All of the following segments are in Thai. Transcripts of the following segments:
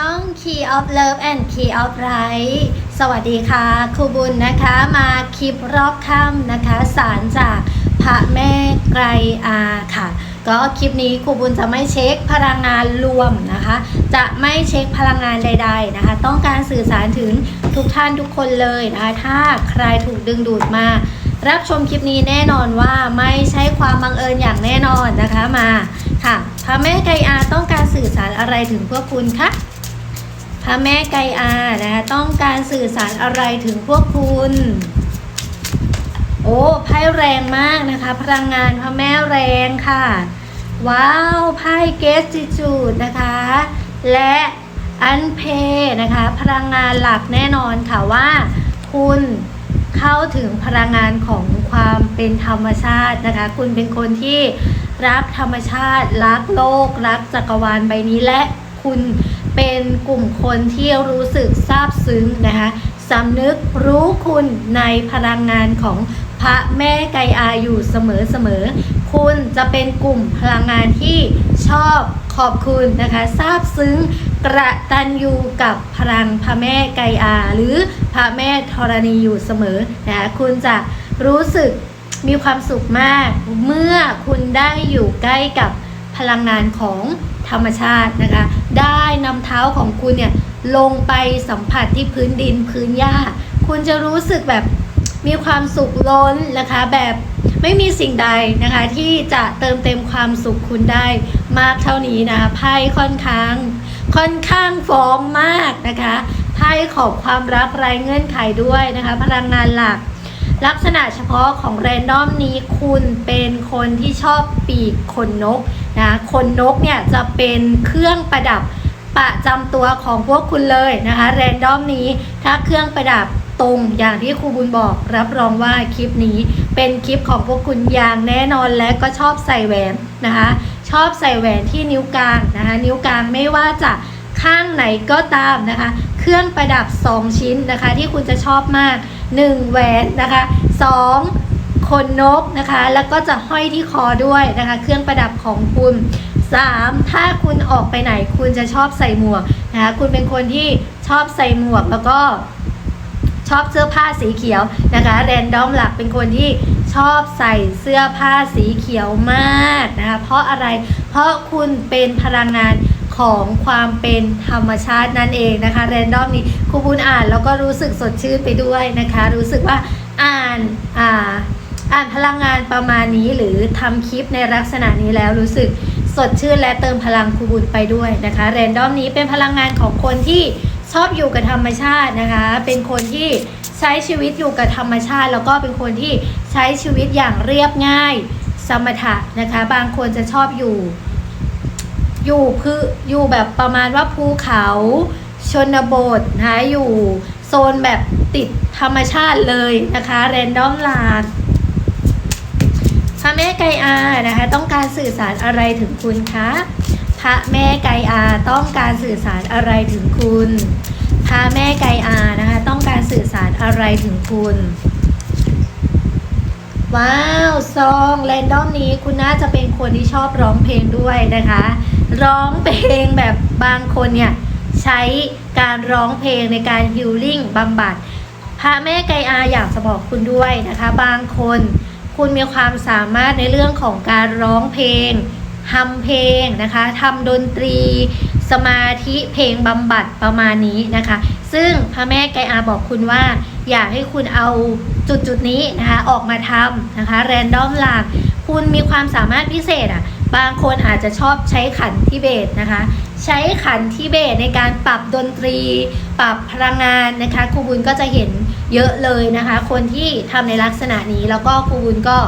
ช่อง Key of Love and Key of Light สวัสดีค่ะครูบุญนะคะมาคลิปรอบค่ำนะคะ สารจากพระแม่ไกรอาค่ะ ก็คลิปนี้ครูบุญจะไม่เช็คพลังงานรวมนะคะ จะไม่เช็คพลังงานใด ๆนะคะ ต้องการสื่อสารถึงทุกท่านทุกคนเลยนะคะถ้าใครถูกดึงดูดมารับชมคลิปนี้แน่นอนว่าไม่ใช่ความบังเอิญอย่างแน่นอนนะคะมาค่ะพระแม่ไกรอาต้องการสื่อสารอะไรถึงพวกคุณคะ พระแม่ไกอานะคะต้องการสื่อสารอะไรถึงพวกคุณ โอ้ไพ่แรงมากนะคะ พลังงานพระแม่แรงค่ะ ว้าวไพ่เกสติจูดนะคะ และอันเพนะคะ พลังงานหลักแน่นอนค่ะว่า คุณเข้าถึงพลังงานของความเป็นธรรมชาตินะคะ คุณเป็นคนที่รักธรรมชาติ รักโลก รักจักรวาลใบนี้และคุณ เป็นกลุ่มคนที่รู้สึกซาบซึ้งนะคะสำนึกรู้คุณในพลังงานของพระแม่ไกอาอยู่เสมอๆ คุณจะเป็นกลุ่มพลังงานที่ชอบขอบคุณนะคะซาบซึ้งกระตันยูกับพลังพระแม่ไกอา หรือพระแม่ธรณีอยู่เสมอนะคะคุณจะรู้สึกมีความสุขมากเมื่อคุณได้อยู่ใกล้กับพลังงานของธรรมชาตินะคะ ได้นำเท้าของคุณเนี่ยลงไปสัมผัสที่พื้นดินพื้นหญ้า คุณจะรู้สึกแบบมีความสุขล้นนะคะแบบไม่มีสิ่งใดนะคะที่จะเติมเต็มความสุขคุณได้มากเท่านี้นะไพ่ค่อนข้าง ค่อนข้างฟ้องมากนะคะไพ่ขอบความรักไร้เงื่อนไขด้วยนะคะ พลังงานหลัก ลักษณะเฉพาะของแรนดอมนี้คุณเป็นคนที่ชอบปีกขนนกนะขนนกเนี่ยจะเป็นเครื่องประดับประจำตัวของพวกคุณเลยนะคะแรนดอมนี้ถ้าเครื่องประดับตรงอย่างที่ครูบุญบอกรับรองว่าคลิปนี้เป็นคลิปของพวกคุณอย่างแน่นอนและก็ชอบใส่แหวนนะคะชอบใส่แหวนที่นิ้วกลางนะคะนิ้วกลางไม่ว่าจะข้างไหนก็ตามนะคะ เครื่องประดับ 2 ชิ้นนะคะที่คุณจะชอบมาก 1แหวนนะคะ2ขนนกนะคะ แล้วก็จะห้อยที่คอด้วยนะคะ เครื่องประดับของคุณ 3. ถ้าคุณออกไปไหนคุณจะชอบใส่หมวกนะคะคุณเป็นคนที่ชอบใส่หมวกแล้วก็ชอบเสื้อผ้าสีเขียวนะคะแรนดอมหลักเป็นคนที่ชอบใส่เสื้อผ้าสีเขียวมากนะคะเพราะอะไรเพราะคุณเป็นพลังงาน ของความเป็นธรรมชาตินั่นเองนะคะแรนดอมนี้ครูบุญอ่านแล้วก็รู้สึกสดชื่นไปด้วยนะคะ รู้สึกว่าอ่านอ่าอ่านพลังงานประมาณนี้หรือทำคลิปในลักษณะนี้แล้วรู้สึกสดชื่นและเติมพลังครูบุญไปด้วยนะคะแรนดอมนี้เป็นพลังงานของคนที่ชอบอยู่กับธรรมชาตินะคะ เป็นคนที่ใช้ชีวิตอยู่กับธรรมชาติ แล้วก็เป็นคนที่ใช้ชีวิตอย่างเรียบง่ายสมถะนะคะ บางคนจะชอบอยู่ อยู่คืออยู่แบบประมาณว่าภูเขาชนบทนะคะอยู่โซนแบบติดธรรมชาติเลยนะคะแรนดอมลาดพระแม่ไกอานะคะต้องการสื่อสารอะไรถึงคุณคะพระแม่ไกอาต้องการสื่อสารอะไรถึงคุณพระแม่ไกอานะคะต้องการสื่อสารอะไรถึงคุณว้าวซองแรนดอมนี้คุณน่าจะเป็นคนที่ชอบร้องเพลงด้วยนะคะ ร้องเพลงแบบบางคนเนี่ยใช้การร้องเพลงในการฮิลลิ่งบำบัด พระแม่ไกอาอยากจะบอกคุณด้วยนะคะ บางคนคุณมีความสามารถในเรื่องของการร้องเพลงทำเพลงนะคะทำดนตรี สมาธิเพลงบำบัดประมาณนี้นะคะ ซึ่งพระแม่ไกอาบอกคุณว่า อยากให้คุณเอาจุดจุดๆนี้นะคะออกมาทำนะคะแรนดอมหลักคุณมีความสามารถพิเศษอะ บางคนอาจจะชอบใช้ขันทิเบตนะคะ ใช้ขันทิเบตในการปรับดนตรี ปรับพลังงานนะคะครูบุญก็จะเห็นเยอะเลยนะคะ คนที่ทำในลักษณะนี้แล้วก็ครูบุญก็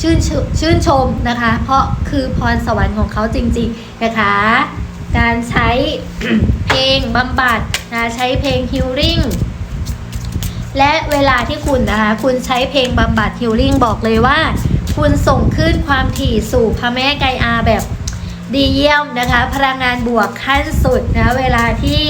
ชื่นชชื่นชมนะคะ เพราะคือพรสวรรค์ของเขาจริงๆนะคะ การใช้เพลงบำบัดนะใช้เพลงฮิลลิ่งและเวลาที่คุณนะคะ คุณใช้เพลงบำบัดฮิลลิ่งบอกเลยว่า คุณส่งขึ้นความถี่สู่พระแม่ไกอาแบบดีเยี่ยมนะคะ พลังงานบวกขั้นสุดนะเวลาที่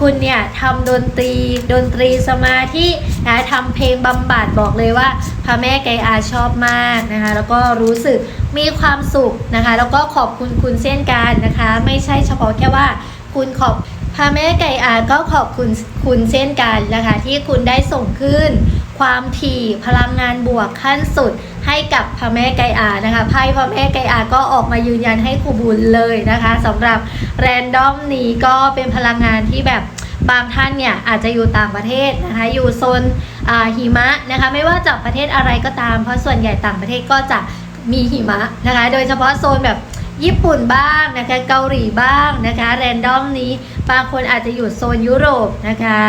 คุณเนี่ยทำดนตรีดนตรีสมาธินะทำเพลงบำบัดบอกเลยว่าพระแม่ไกอาชอบมากนะคะ แล้วก็รู้สึกมีความสุขนะคะ แล้วก็ขอบคุณคุณเช่นกันนะคะ ไม่ใช่เฉพาะแค่ว่าคุณขอบพระแม่ไก่อาก็ขอบคุณคุณเช่นกันนะคะ ที่คุณได้ส่งขึ้น ความถี่พลังงานบวกขั้นสุด ให้กับพระแม่ไกอานะคะไพ่พระแม่ไกอาก็ออกมายืนยันให้ครูบุญเลยนะคะสำหรับแรนดอมนี้ก็เป็นพลังงานที่แบบบางท่านเนี่ยอาจจะอยู่ต่างประเทศนะคะอยู่โซนอ่าหิมะนะคะไม่ว่าจากประเทศอะไรก็ตาม เพราะส่วนใหญ่ต่างประเทศก็จะมีหิมะนะคะโดยเฉพาะโซนแบบญี่ปุ่นบ้างนะคะเกาหลีบ้างนะคะแรนดอมนี้บางคนอาจจะอยู่โซนยุโรปนะคะ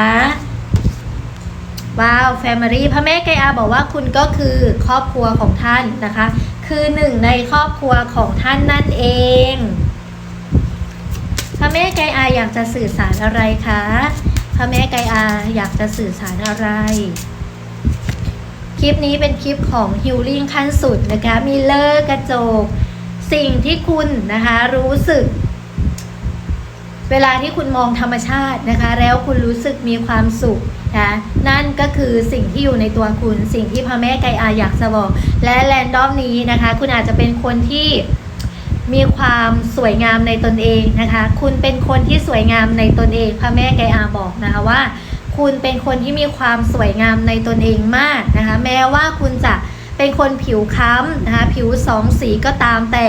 ว้าวแฟมิลี่พระแม่ไกอาบอกว่าคุณก็คือครอบครัวของท่านนะคะ คือหนึ่งในครอบครัวของท่านนั่นเอง พระแม่ไกอาอยากจะสื่อสารอะไรคะพระแม่ไกอาอยากจะสื่อสารอะไร คลิปนี้เป็นคลิปของฮิลลิ่งขั้นสุดนะคะ มีเลอร์กระจก สิ่งที่คุณนะคะ รู้สึก เวลาที่คุณมองธรรมชาตินะคะ แล้วคุณรู้สึกมีความสุข นะนั่นก็คือสิ่งที่อยู่ในตัวคุณ สิ่งที่พระแม่ไกอาอยากจะบอก และแรนดอมนี้นะคะ คุณอาจจะเป็นคนที่มีความสวยงามในตนเองนะคะ คุณเป็นคนที่สวยงามในตนเองพระแม่ไกอาบอกนะคะว่า คุณเป็นคนที่มีความสวยงามในตนเองมากนะคะ แม้ว่าคุณจะเป็นคนผิวค้ำนะคะ ผิวสองสีก็ตามแต่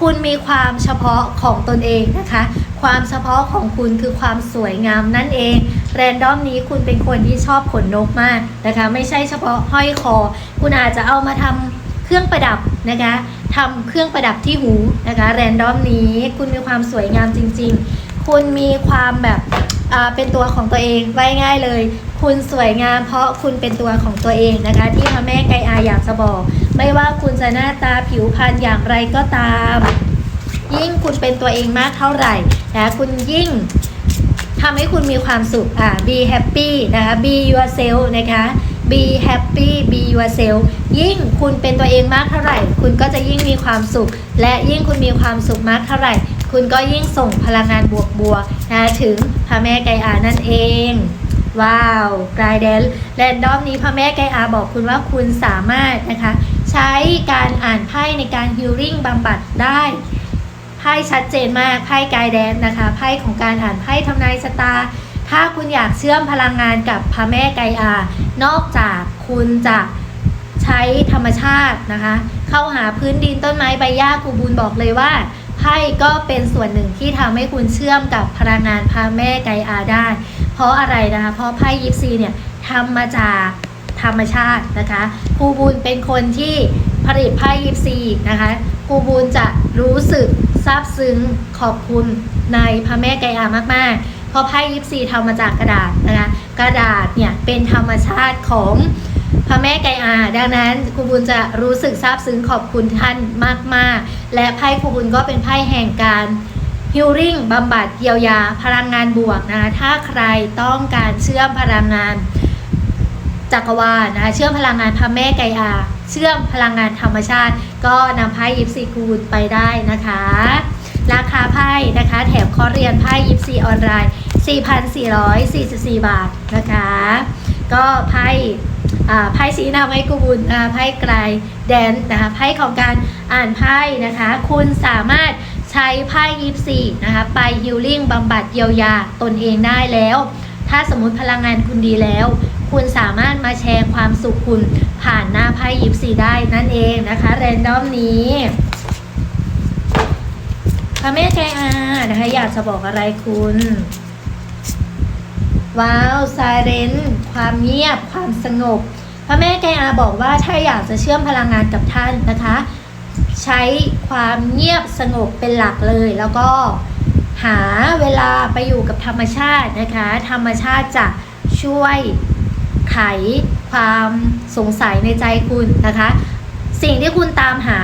คุณมีความเฉพาะของตนเองนะคะ ความเฉพาะของคุณคือความสวยงามนั่นเอง แรนดอมนี้คุณเป็นคนที่ชอบขนนกมากนะคะ ไม่ใช่เฉพาะห้อยคอ คุณอาจจะเอามาทำเครื่องประดับนะคะทำเครื่องประดับที่หูนะคะแรนดอมนี้คุณมีความสวยงามจริง ๆ คุณมีความแบบเป็นตัวของตัวเองไว้ง่ายเลย คุณสวยงามเพราะคุณเป็นตัวของตัวเองนะคะ ที่พระแม่ไกอาอยากจะบอก ไม่ว่าคุณจะหน้าตาผิวพรรณอย่างไรก็ตาม ยิ่งคุณเป็นตัวเองมากเท่าไหร่นะคุณยิ่ง ทำให้คุณมีความสุขอะ be happy นะคะ be yourself นะคะ be happy be yourself ยิ่งคุณเป็นตัวเองมากเท่าไหร่ คุณก็จะยิ่งมีความสุข และยิ่งคุณมีความสุขมากเท่าไหร่ คุณก็ยิ่งส่งพลังงานบวกๆนะถึงพระแม่ไกอานั่นเอง ว้าวกลายแดนแรนดอมนี้พระแม่ไกอาบอกคุณว่าคุณสามารถนะคะ ใช้การอ่านไพ่ในการฮิลลิ่งบำบัดได้ ไพ่ชัดเจนมากไพ่กายแดนนะคะไพ่ของการอ่านไพ่ทำนายชะตา ถ้าคุณอยากเชื่อมพลังงานกับพระแม่ไกอา นอกจากคุณจะใช้ธรรมชาตินะคะ เข้าหาพื้นดินต้นไม้ใบหญ้าครูบุญบอกเลยว่าไพ่ก็เป็นส่วนหนึ่งที่ทำให้คุณเชื่อมกับพลังงานพระแม่ไกอาได้ เพราะอะไรนะคะ เพราะไพ่ยิปซีเนี่ยทำมาจากธรรมชาตินะคะครูบุญเป็นคนที่ผลิตไพ่ยิปซีนะคะครูบุญจะรู้สึก ซาบซึ้งขอบคุณในพระแม่ไกอามากๆ เพราะไพ่ยิปซีทำมาจากกระดาษนะคะกระดาษเนี่ยเป็นธรรมชาติของพระแม่ไกอาดังนั้นครูบุญจะรู้สึกซาบซึ้งขอบคุณท่านมากๆ และไพ่ครูบุญก็เป็นไพ่แห่งการฮิลลิ่งบำบัดเยียวยาพลังงานบวกนะคะถ้าใครต้องการเชื่อมพลังงานจักรวาลนะคะเชื่อมพลังงานพระแม่ไกอา เชื่อมพลังงานธรรมชาติ ก็นำไพ่ยิปซีคูณไปได้นะคะ ราคาไพ่นะคะ แถมคอเรียนไพ่ยิปซีออนไลน์ 4,444 บาทนะคะ ก็ไพ่อ่าไพ่ชี้นำให้กูบุญนะไพ่ไกลแดนนะคะไพ่ของการอ่านไพ่นะคะ คุณสามารถใช้ไพ่ยิปซีนะคะไปฮิลลิ่งบำบัดเยียวยาตนเองได้แล้ว ถ้าสมมติพลังงานคุณดีแล้ว คุณสามารถมาแชร์ความสุขคุณผ่านหน้าไพ่ยิปซีได้นั่นเองนะคะแรนดอมนี้พระแม่ใจอานะคะอยากจะบอกอะไรคุณ ว้าวไซเรนความเงียบความสงบ พระแม่ไกอาบอกว่าถ้าอยากจะเชื่อมพลังงานกับท่านนะคะ ใช้ความเงียบสงบเป็นหลักเลย แล้วก็หาเวลาไปอยู่กับธรรมชาตินะคะ ธรรมชาติจะช่วย ไขความสงสัยในใจคุณนะคะ สิ่งที่คุณตามหา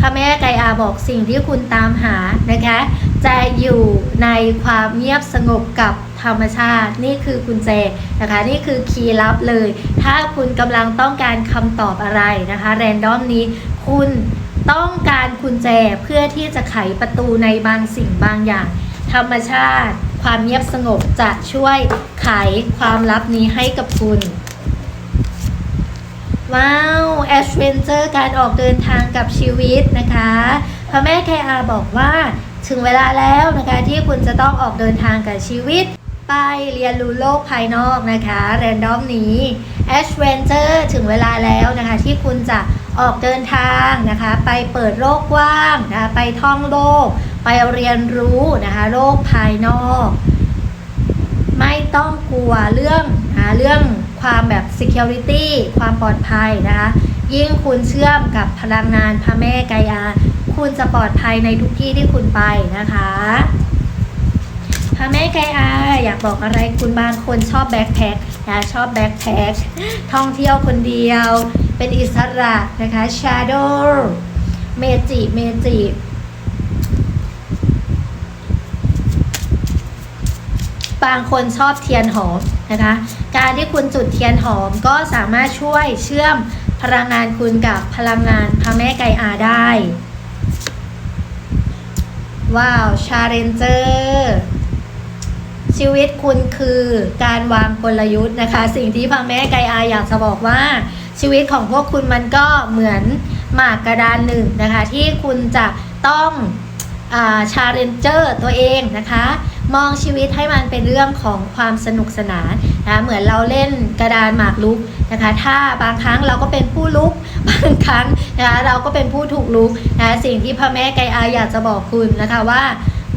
พระแม่ไกอาบอกสิ่งที่คุณตามหานะคะ จะอยู่ในความเงียบสงบกับธรรมชาติ นี่คือกุญแจนะคะ นี่คือคีย์ลับเลย ถ้าคุณกำลังต้องการคำตอบอะไรนะคะ แรนดอมนี้คุณต้องการกุญแจเพื่อที่จะไขประตูในบางสิ่งบางอย่าง ธรรมชาติ ความเงียบสงบจะช่วยไขความลับนี้ให้กับคุณ ว้าวแอดเวนเจอร์การออกเดินทางกับชีวิตนะคะพระแม่แคอาบอกว่าถึงเวลาแล้วนะคะที่คุณจะต้องออกเดินทางกับชีวิต ไปเรียนรู้โลกภายนอกนะคะแรนดอมนี้ a d v e n t u r e ถึงเวลาแล้วนะคะที่คุณจะออกเดินทางนะคะ ไปเปิดโลกกว้างนะคะไปท่องโลก ไปเรียนรู้นะคะโลกภายนอก ไม่ต้องกลัวเรื่องนะเรื่องความแบบ security ความปลอดภัยนะคะยิ่งคุณเชื่อมกับพลังงานพระแม่ไกายา คุณจะปลอดภัยในทุกที่ที่คุณไปนะคะพระแม่ไกอาอยากบอกอะไรคุณบางคนชอบแบ็คแพ็คนะชอบแบ็คแพ็คท่องเที่ยวคนเดียว เป็นอิสระนะคะ Shadow เมจิเมจิ บางคนชอบเทียนหอมนะคะ การที่คุณจุดเทียนหอมก็สามารถช่วยเชื่อมพลังงานคุณกับพลังงานพระแม่ไกอาได้ ว้าวชาเรนเจอร์ชีวิตคุณคือการวางกลยุทธ์นะคะ สิ่งที่พ่อแม่ไกอาอยากจะบอกว่า ชีวิตของพวกคุณมันก็เหมือนหมากกระดานหนึ่งนะคะ ที่คุณจะต้องชาเลนเจอร์ตัวเองนะคะ มองชีวิตให้มันเป็นเรื่องของความสนุกสนานนะเหมือนเราเล่นกระดานหมากรุกนะคะ ถ้าบางครั้งเราก็เป็นผู้ลุก บางครั้งนะคะเราก็เป็นผู้ถูกลุกนะสิ่งที่พ่อแม่ไกอาอยากจะบอกคุณนะคะว่า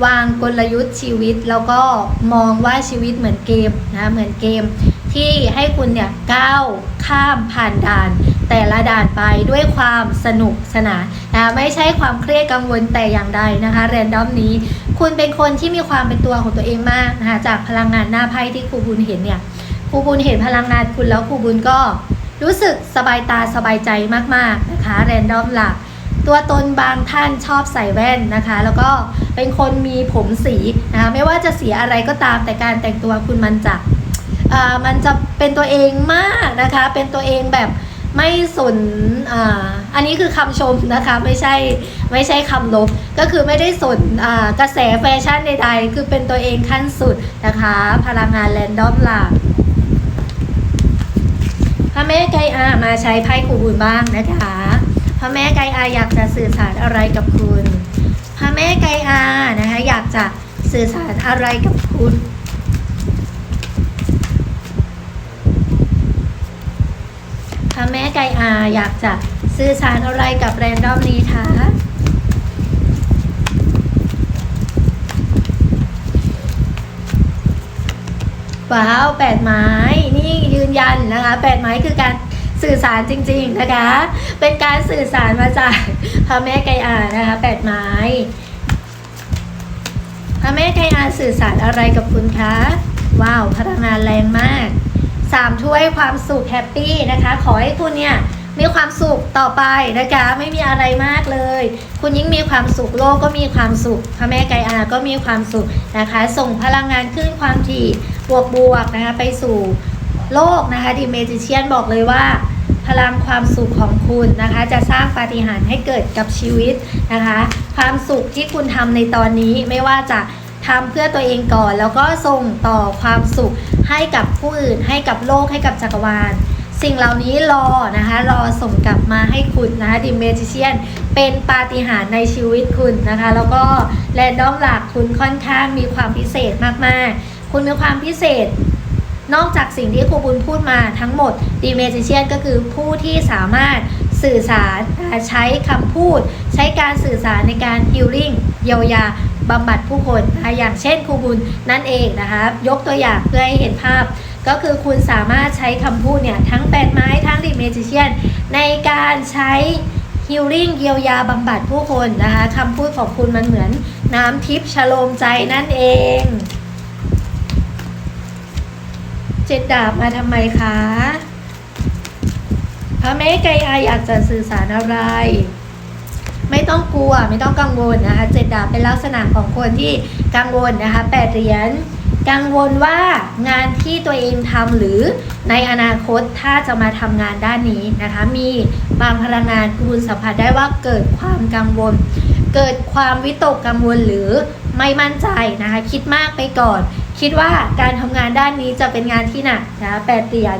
วางกลยุทธ์ชีวิตแล้วก็มองว่าชีวิตเหมือนเกมนะเหมือนเกมที่ให้คุณเนี่ยก้าวข้ามผ่านด่าน แต่ละด่านไปด้วยความสนุกสนานนะไม่ใช่ความเครียดกังวลแต่อย่างใดนะคะแรนดอมนี้ คุณเป็นคนที่มีความเป็นตัวของตัวเองมากนะคะจากพลังงานหน้าไพ่ที่ครูบุญเห็นเนี่ยครูบุญเห็นพลังงานคุณแล้วครูบุญก็รู้สึกสบายตาสบายใจมากๆนะคะแรนดอมหลักตัวตนบางท่านชอบใส่แว่นนะคะ แล้วก็เป็นคนมีผมสีนะคะไม่ว่าจะสีอะไรก็ตามแต่การแต่งตัวคุณมันจะมันจะเป็นตัวเองมากนะคะ เป็นตัวเองแบบ ไม่สนอ่าอันนี้คือคำชมนะคะไม่ใช่ไม่ใช่คำลบ ก็คือไม่ได้สนอ่ากระแสแฟชั่นใดๆ คือเป็นตัวเองขั้นสุดนะคะ พลังงานแรนดอมหลักพระแม่ไกอามาใช้ไพ่คูบุญบ้างนะคะพระแม่ไกอาอยากจะสื่อสารอะไรกับคุณพระแม่ไกอานะคะอยากจะสื่อสารอะไรกับคุณ พระแม่ไกอาอยากจะสื่อสารอะไรกับแรนดอมนี้คะว้าวแปดไม้นี่ยืนยันนะคะแปดไม้คือการสื่อสารจริง ๆนะคะ เป็นการสื่อสารมาจากพระแม่ไกอานะคะแปดไม้พระแม่ไกอาสื่อสารอะไรกับคุณคะว้าวพลังงานแรงมาก สามถ้วยความสุขแฮปปี้นะคะ ขอให้คุณเนี่ยมีความสุขต่อไปนะคะไม่มีอะไรมากเลย คุณยิ่งมีความสุขโลกก็มีความสุขพระแม่ไกอาก็มีความสุขนะคะ ส่งพลังงานขึ้นความถี่บวกบวกๆนะคะไปสู่โลกนะคะดีเมจิเชียนบอกเลยว่า พลังความสุขของคุณนะคะ จะสร้างปาฏิหาริย์ให้เกิดกับชีวิตนะคะ ความสุขที่คุณทำในตอนนี้ไม่ว่าจะทำเพื่อตัวเองก่อน แล้วก็ส่งต่อความสุข ให้กับผู้อื่นให้กับโลกให้กับจักรวาล สิ่งเหล่านี้รอนะคะ รอส่งกลับมาให้คุณนะคะดิเมจิเชียนเป็นปาฏิหาริย์ในชีวิตคุณนะคะ แล้วก็แรนดอมหลักคุณค่อนข้างมีความพิเศษมากๆ คุณมีความพิเศษนอกจากสิ่งที่ครูบุญพูดมาทั้งหมดดีเมจิเชียนก็คือผู้ที่สามารถสื่อสารใช้คำพูด ใช้การสื่อสารในการฮิลลิ่งเยียวยา บำบัดผู้คนนะคะอย่างเช่นครูบุญนั่นเองนะคะยกตัวอย่างเพื่อให้เห็นภาพ ก็คือคุณสามารถใช้คำพูดเนี่ยทั้งแปดไม้ทั้งดิเมจิเชียนในการใช้ฮิลลิ่งเยียวยาบำบัดผู้คนนะคะคำพูดของคุณมันเหมือนน้ำทิพย์ชโลมใจนั่นเองเจ็ดดาบมาทำไมคะพระแม่ไกอาอยากจะสื่อสารอะไร ไม่ต้องกลัวไม่ต้องกังวลนะคะเจ็ดดาบเป็นลักษณะของคนที่กังวลนะคะแปดเหรียญกังวลว่างานที่ตัวเองทำหรือในอนาคตถ้าจะมาทำงานด้านนี้นะคะมีบางพลังงานคุณสัมผัสได้ว่าเกิดความกังวล เกิดความวิตกกังวลหรือไม่มั่นใจนะคะคิดมากไปก่อน คิดว่าการทำงานด้านนี้จะเป็นงานที่หนักนะคะแปดเหรียญ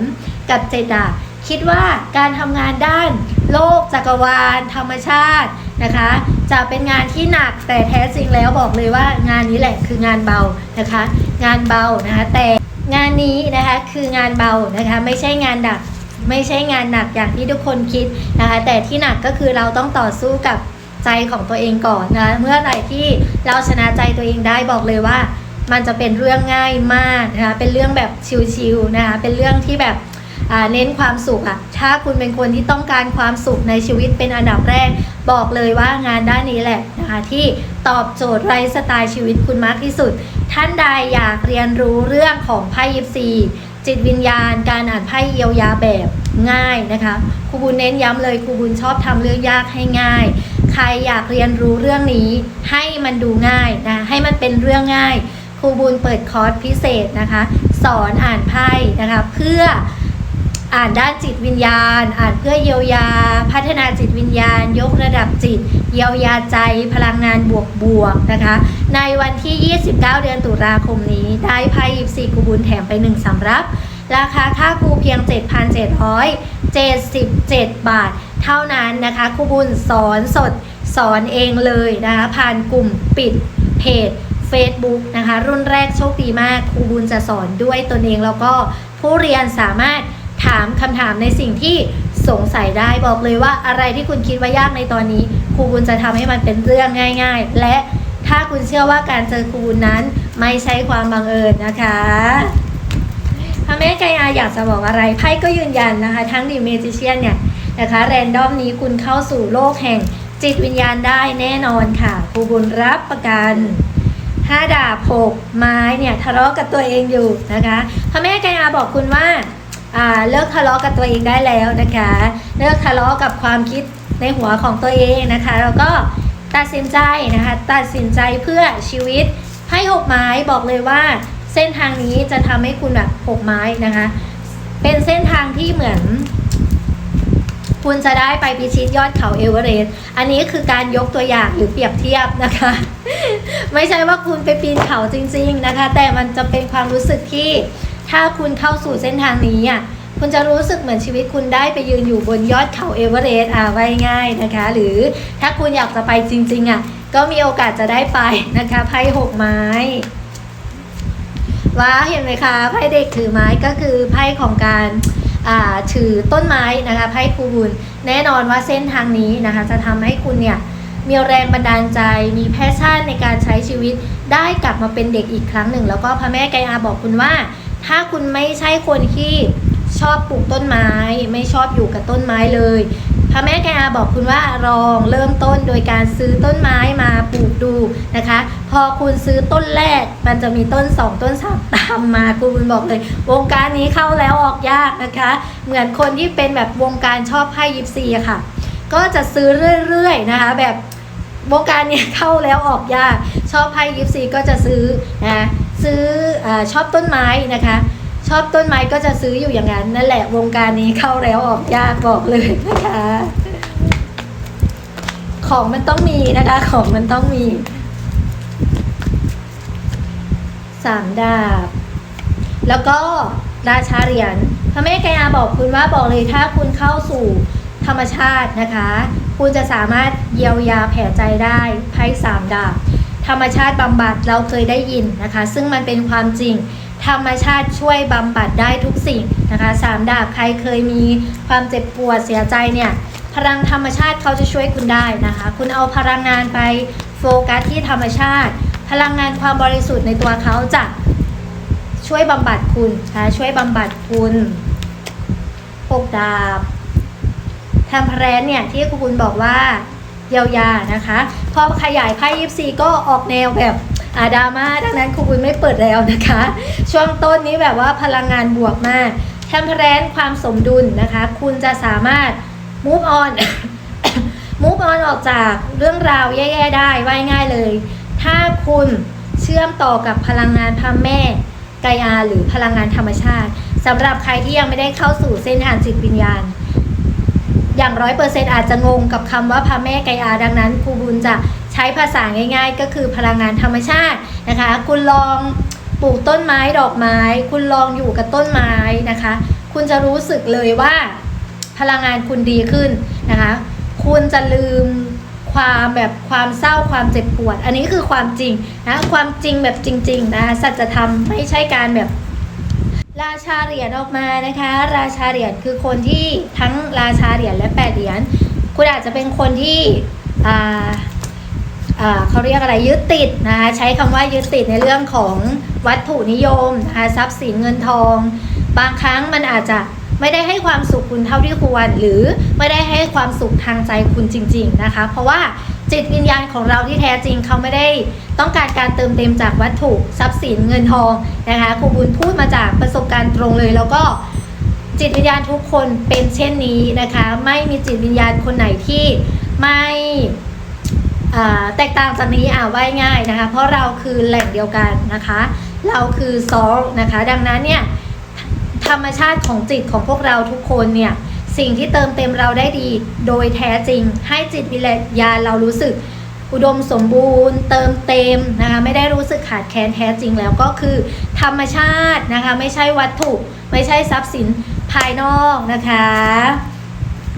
กับเจดดา คิดว่าการทำงานด้านโลกจักรวาล ธรรมชาตินะคะ จะเป็นงานที่หนักแต่แท้จริงแล้วบอกเลยว่างานนี้แหละคืองานเบานะคะ งานเบานะคะแต่งานนี้นะคะคืองานเบานะคะไม่ใช่งานหนักไม่ใช่งานหนักอย่างที่ทุกคนคิดนะคะ แต่ที่หนักก็คือเราต้องต่อสู้กับใจของตัวเองก่อนนะเมื่อไหร่ที่เราชนะใจตัวเองได้บอกเลยว่า มันจะเป็นเรื่องง่ายมากนะคะเป็นเรื่องแบบชิลๆนะคะเป็นเรื่องที่แบบ เน้นความสุขอะถ้าคุณเป็นคนที่ต้องการความสุขในชีวิตเป็นอันดับแรก บอกเลยว่างานด้านนี้แหละนะคะที่ตอบโจทย์ไลฟ์สไตล์ชีวิตคุณมากที่สุด ท่านใดอยากเรียนรู้เรื่องของไพ่ยิปซีจิตวิญญาณ การอ่านไพ่เยียวยาแบบง่ายนะคะครูบุญเน้นย้ำเลยครูบุญชอบทำเรื่องยากให้ง่าย ใครอยากเรียนรู้เรื่องนี้ให้มันดูง่ายนะให้มันเป็นเรื่องง่ายครูบุญเปิดคอร์สพิเศษนะคะ สอนอ่านไพ่นะคะเพื่อ อ่านด้านจิตวิญญาณ อ่านเพื่อเยียวยา พัฒนาจิตวิญญาณ ยกระดับจิต เยียวยาใจพลังงานบวกบวกนะคะ ในวันที่ 29 เดือนตุลาคมนี้ ได้ไพ่ยิปซีกูบุญแถมไป 1สำรับ ราคาค่าครูเพียง 7,777 บาท เท่านั้นนะคะครูบุญสอนสดสอนเองเลยนะคะ ผ่านกลุ่มปิดเพจ Facebook นะคะ รุ่นแรกโชคดีมากครูบุญจะสอนด้วยตนเองแล้วก็ผู้เรียนสามารถ ถามคำถามในสิ่งที่สงสัยได้บอกเลยว่าอะไรที่คุณคิดว่ายากในตอนนี้ ครูบุญจะทำให้มันเป็นเรื่องง่าย ๆ และถ้าคุณเชื่อว่าการเจอครูบุญนั้นไม่ใช่ความบังเอิญนะคะพระแม่กายาอยากจะบอกอะไรไพ่ก็ยืนยันนะคะ ทั้งดีเมจิเชียนเนี่ยนะคะแรนดอมนี้คุณเข้าสู่โลกแห่งจิตวิญญาณได้แน่นอนค่ะครูบุญรับประกันห้าดาบหกไม้เนี่ยทะเลาะกับตัวเองอยู่นะคะพระแม่กายาบอกคุณว่า เลิกทะเลาะกับตัวเองได้แล้วนะคะ เลิกทะเลาะกับความคิดในหัวของตัวเองนะคะ แล้วก็ตัดสินใจนะคะ ตัดสินใจเพื่อชีวิตไพ่หกไม้บอกเลยว่า เส้นทางนี้จะทำให้คุณแบบหกไม้นะคะ เป็นเส้นทางที่เหมือน คุณจะได้ไปพิชิตยอดเขาเอเวอเรสต์อันนี้คือการยกตัวอย่างหรือเปรียบเทียบนะคะ ไม่ใช่ว่าคุณไปปีนเขาจริง ๆนะคะ แต่มันจะเป็นความรู้สึกที่ ถ้าคุณเข้าสู่เส้นทางนี้อะคุณจะรู้สึกเหมือนชีวิตคุณได้ไปยืนอยู่บนยอดเขาเอเวอเรสต์อ่าไว้ง่ายนะคะ หรือถ้าคุณอยากจะไปจริง ๆอะก็มีโอกาสจะได้ไปนะคะไพ่หกไม้ว้าเห็นไหมคะไพ่เด็กถือไม้ก็คือไพ่ของการอ่าถือต้นไม้นะคะไพ่ครูบุญแน่นอนว่าเส้นทางนี้นะคะจะทำให้คุณเนี่ยมีแรงบันดาลใจมีแพชชั่นในการใช้ชีวิตได้กลับมาเป็นเด็กอีกครั้งหนึ่ง แล้วก็พระแม่ไกอาบอกคุณว่า ถ้าคุณไม่ใช่คนที่ชอบปลูกต้นไม้ ไม่ชอบอยู่กับต้นไม้เลยพระแม่แกาบอกคุณว่าลองเริ่มต้นโดยการซื้อต้นไม้มาปลูกดูนะคะ พอคุณซื้อต้นแรก มันจะมีต้น 2 ต้นสามตามมาคุณบอกเลยวงการนี้เข้าแล้วออกยากนะคะ เหมือนคนที่เป็นแบบวงการชอบไพ่ยิปซีค่ะ ก็จะซื้อเรื่อยๆนะคะ แบบวงการนี้เข้าแล้วออกยาก ชอบไพ่ยิปซีก็จะซื้อนะ ซื้ออชอบต้นไม้นะคะ ชอบต้นไม้ก็จะซื้ออยู่อย่างนั้นนั่นแหละวงการนี้เข้าแล้วออกยากบอกเลยนะคะ ของมันต้องมีนะคะ ของมันต้องมีสามดาบ แล้วก็ราชาเหรียญพระแม่กายาบอกคุณว่าบอกเลยถ้าคุณเข้าสู่ธรรมชาตินะคะ คุณจะสามารถเยียวยาแผลใจได้ไพ่สามดาบ ธรรมชาติบำบัดเราเคยได้ยินนะคะ ซึ่งมันเป็นความจริง ธรรมชาติช่วยบำบัดได้ทุกสิ่งนะคะสามดาบใครเคยมีความเจ็บปวดเสียใจเนี่ยพลังธรรมชาติเขาจะช่วยคุณได้นะคะ คุณเอาพลังงานไปโฟกัสที่ธรรมชาติ พลังงานความบริสุทธิ์ในตัวเขาจะช่วยบำบัดคุณนะะช่วยบำบัดคุณปกดาบทำแพรนเนี่ยที่คุณบอกว่า เยียวยานะคะพอขยายไพ่ยิปซีก็ออกแนวแบบอาดราม่าดังนั้นครูบุญไม่เปิดแล้วนะคะ ช่วงต้นนี้แบบว่าพลังงานบวกมากแทมเพรนความสมดุลนะคะ คุณจะสามารถ move on move on ออกจากเรื่องราวแย่ๆได้ว่ายง่ายเลย ถ้าคุณเชื่อมต่อกับพลังงานพระแม่กายาหรือพลังงานธรรมชาติสำหรับใครที่ยังไม่ได้เข้าสู่เส้นทางจิตวิญญาณ อย่างร้อยเปอร์เซ็นต์อาจจะงงกับคำว่าพระแม่ไกายาดังนั้นครูบุญจะใช้ภาษาง่าย ๆ ก็คือพลังงานธรรมชาตินะคะ คุณลองปลูกต้นไม้ดอกไม้ คุณลองอยู่กับต้นไม้นะคะ คุณจะรู้สึกเลยว่าพลังงานคุณดีขึ้นนะคะ คุณจะลืมความแบบความเศร้าความเจ็บปวด อันนี้คือความจริงนะความจริงแบบจริง ๆ นะสัจธรรมไม่ใช่การแบบ ราชาเหรียญออกมานะคะ ราชาเหรียญคือคนที่ทั้งราชาเหรียญและแปดเหรียญคุณอาจจะเป็นคนที่อ่าอ่าเขาเรียกอะไรยึดติดนะคะใช้คำว่ายึดติดในเรื่องของวัตถุนิยมนะคะทรัพย์สินเงินทอง บางครั้งมันอาจจะไม่ได้ให้ความสุขคุณเท่าที่ควร หรือไม่ได้ให้ความสุขทางใจคุณจริง ๆนะคะ เพราะว่า จิตวิญญาณของเราที่แท้จริงเขาไม่ได้ต้องการการเติมเต็มจากวัตถุทรัพย์สินเงินทองนะคะครูบุญพูดมาจากประสบการณ์ตรงเลย แล้วก็จิตวิญญาณทุกคนเป็นเช่นนี้นะคะ ไม่มีจิตวิญญาณคนไหนที่ไม่แตกต่างจากนี้อ่าว่ายง่ายนะคะ เพราะเราคือแหล่งเดียวกันนะคะ เราคือซอลนะคะ ดังนั้นเนี่ยธรรมชาติของจิตของพวกเราทุกคนเนี่ย สิ่งที่เติมเต็มเราได้ดี โดยแท้จริง ให้จิตวิญญาณเรารู้สึก อุดมสมบูรณ์ เติมเต็มนะคะไม่ได้รู้สึกขาดแคลนแท้จริงแล้วก็คือ ธรรมชาตินะคะไม่ใช่วัตถุ ไม่ใช่ทรัพย์สินภายนอกนะคะ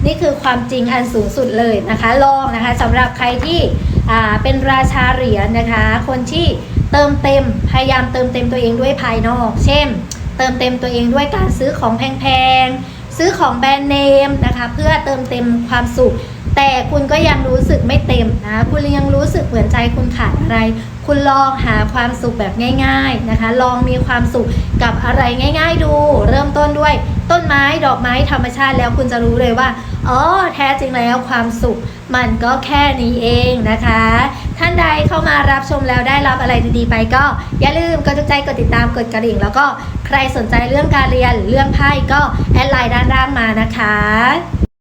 นี่คือความจริงอันสูงสุดเลยนะคะ ลองนะคะสำหรับใครที่เป็นราชาเหรียญนะคะ คนที่เติมเต็มพยายามเติมเต็มตัวเองด้วยภายนอก เช่น เติมเต็มตัวเองด้วยการซื้อของแพงๆ ซื้อของแบรนด์เนมนะคะ เพื่อเติมเต็มความสุข แต่คุณก็ยังรู้สึกไม่เต็มนะ คุณยังรู้สึกเหมือนใจคุณขาดอะไร คุณลองหาความสุขแบบง่าย ๆนะคะ ลองมีความสุขกับอะไรง่าย ๆ ดู เริ่มต้นด้วยต้นไม้ดอกไม้ธรรมชาติแล้วคุณจะรู้เลยว่าอ๋อแท้จริงแล้วความสุขมันก็แค่นี้เองนะคะ ท่านใดเข้ามารับชมแล้วได้รับอะไรดีๆไปก็ อย่าลืมกดถูกใจกดติดตามกดกระดิ่ง แล้วก็ใครสนใจเรื่องการเรียนเรื่องไพ่ก็แอดไลน์ด้านล่างมานะคะ